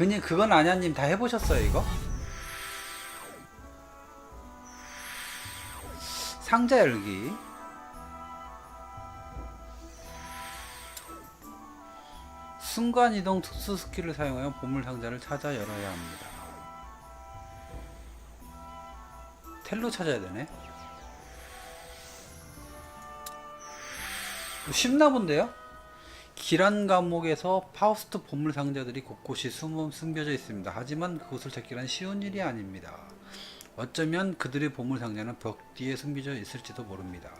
그니 그건 아냐님 다 해보셨어요 이거? 상자 열기 순간이동 특수 스킬을 사용하여 보물 상자를 찾아 열어야 합니다 텔로 찾아야 되네 쉽나 본데요? 기란 감옥에서 파우스트 보물 상자들이 곳곳이 숨어 숨겨져 있습니다. 하지만 그것을 찾기란 쉬운 일이 아닙니다. 어쩌면 그들의 보물 상자는 벽 뒤에 숨겨져 있을지도 모릅니다.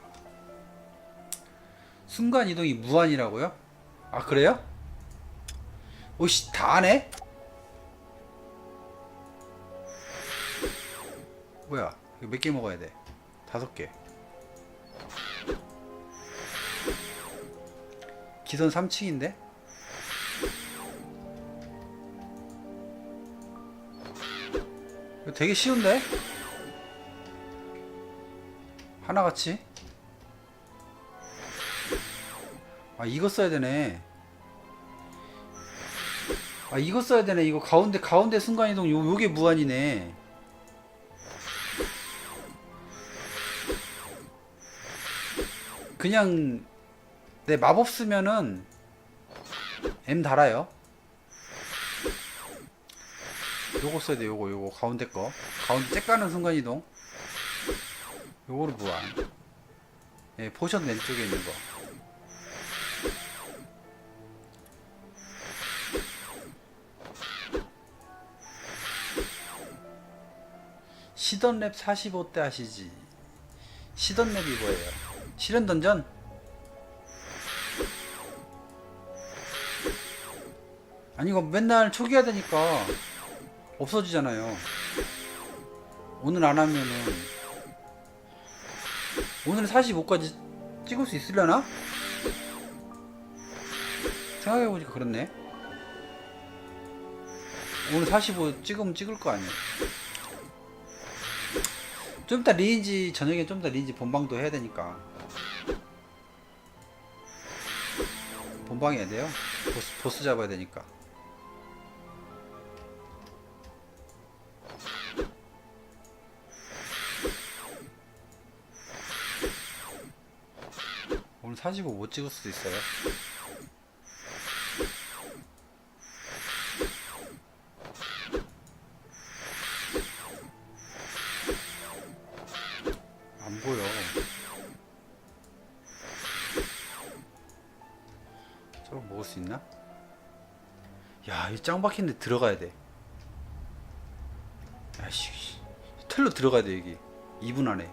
순간 이동이 무한이라고요? 아 그래요? 오씨 다 하네? 뭐야? 이거 몇 개 먹어야 돼? 다섯 개. 기선 3층인데? 이거 되게 쉬운데? 하나같이? 아 이거 써야 되네 아 이거 써야 되네 이거 가운데 가운데 순간이동 요, 요게 무한이네 그냥 네 마법 쓰면은 M 달아요. 요거 써야 돼 요거 요거 가운데 거. 가운데 잭 가는 순간이동. 요거를 무한 예 포션 왼쪽에 있는 거. 시던랩 45대 하시지? 시던랩이 뭐예요? 실현 던전? 아니 이거 맨날 초기화 되니까 없어지잖아요. 오늘 안 하면은 오늘 45까지 찍을 수 있으려나? 생각해보니까 그렇네. 오늘 45 찍으면 찍을 거 아니야. 좀 이따 리니지 저녁에 좀 이따 리니지 본방도 해야 되니까. 본방 해야 돼요. 보스, 보스 잡아야 되니까 오늘 45 못 찍을 수도 있어요 안 보여 저거 먹을 수 있나? 야, 이 짱 박힌데 들어가야 돼. 야씨, 텔로 들어가야 돼 여기. 2분 안에.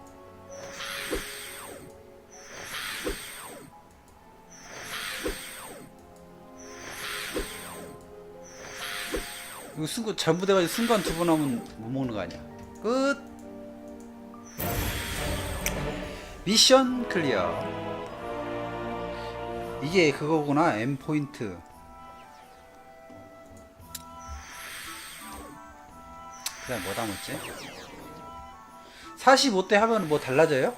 이거 순간 잘못해가지고 순간 두 번 하면 못 먹는 거 아니야? 끝. 미션 클리어. 이게 그거구나 M 포인트. 그다음 뭐 담았지? 45대 하면 뭐 달라져요?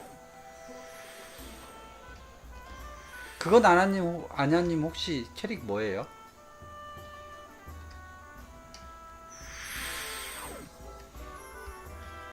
그건 아냐님 아냐님 혹시 캐릭 뭐예요?